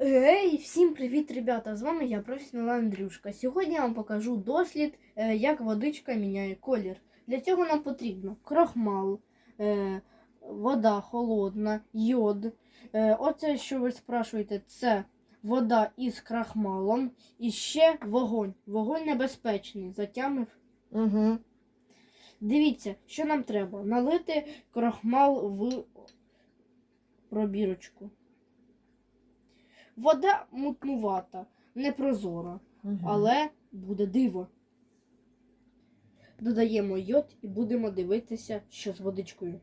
Ей, всім привіт, ребята! З вами я, професіонал Андрюшка. Сьогодні я вам покажу дослід, е, як водичка міняє колір. Для цього нам потрібно крохмал, е, вода холодна, йод. Е, Оце, що ви спрашуєте, це вода із крахмалом і ще вогонь. Вогонь небезпечний, затямив. Угу. Дивіться, що нам треба. Налити крохмал в пробірочку. Вода мутнувата, непрозора, але буде диво. Додаємо йод і будемо дивитися, що з водичкою.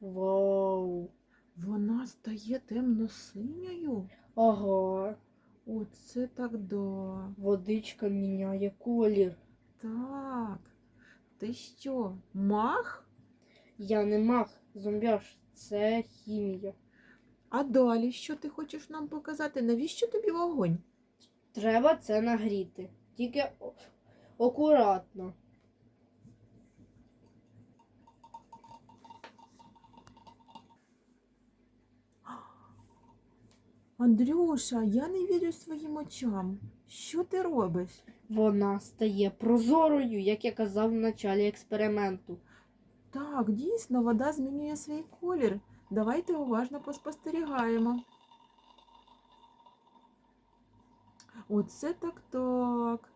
Вау! Вона стає темно-синьою. Ага, Оце так да. водичка міняє колір. Так. Ти що, мах? Я не мах, зомбяш, це хімія. А далі що ти хочеш нам показати? Навіщо тобі вогонь? Треба це нагріти. Тільки акуратно. Андрюша, я не вірю своїм очам. Що ти робиш? Вона стає прозорою, як я казав в началі експерименту. Так, дійсно, вода змінює свій колір. Давайте уважно поспостерігаємо. Оце так так.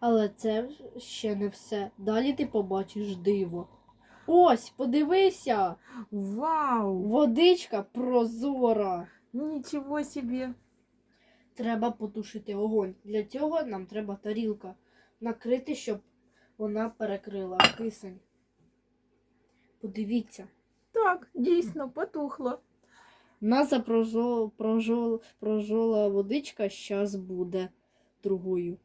Але це ще не все. Далі ти побачиш диво. Ось, подивися! Вау! Водичка прозора. Нічого собі. Треба потушити огонь. Для цього нам треба тарілка. Накрити, щоб вона перекрила кисень. Подивіться. Так, дійсно, потухло. Наша прожол, прожол, прожола водичка щас буде другою.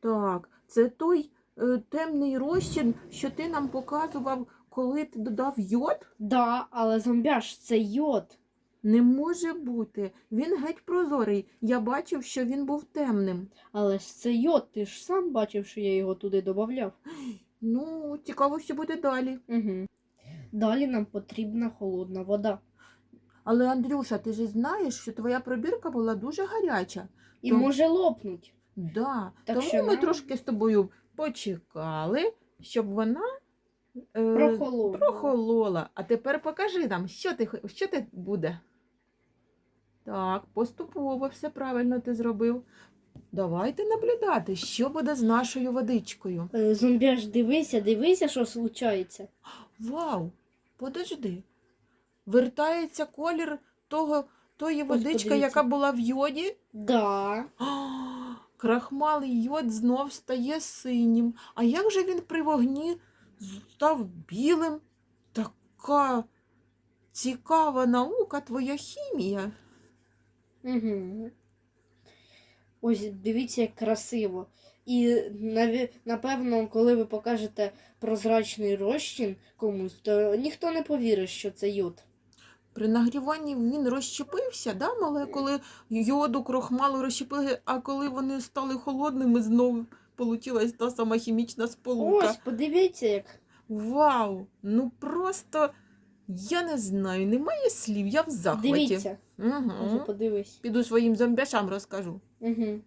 Так, це той е, темний розчин, що ти нам показував, коли ти додав йод? Да, але зомбяш це йод. Не може бути. Він геть прозорий. Я бачив, що він був темним. Але ж це йод, ти ж сам бачив, що я його туди додавав. Ну, цікаво, що буде далі. Угу. Далі нам потрібна холодна вода. Але, Андрюша, ти ж знаєш, що твоя пробірка була дуже гаряча. І То- може лопнуть. Да. Так Тому що ми нам- трошки з тобою почекали, щоб вона е, Прохолодна. прохолола. А тепер покажи нам, що ти, хо- що ти буде. Так, поступово все правильно ти зробив. Давайте наблюдати, що буде з нашою водичкою. Е, Зомбяш, дивися, дивися, що случається. Вау! Подожди. Вертається колір того, тої водички, подивіться. яка була в йоді. Да. А, Крахмал і йод знов стає синім. А як же він при вогні став білим? Така цікава наука, твоя хімія. Угу. Ось дивіться, як красиво. І напевно, коли ви покажете прозрачний розчин комусь, то ніхто не повірить, що це йод. При нагріванні він розщепився, да, молекули йоду, крохмалу розщепили, а коли вони стали холодними, знову получилась та сама хімічна сполука. Ось, подивіться, як. Вау! Ну просто я не знаю, немає слів, я в захваті. Дивіться. Угу. Ось, подивись. Піду своїм зомбяшам розкажу. Угу.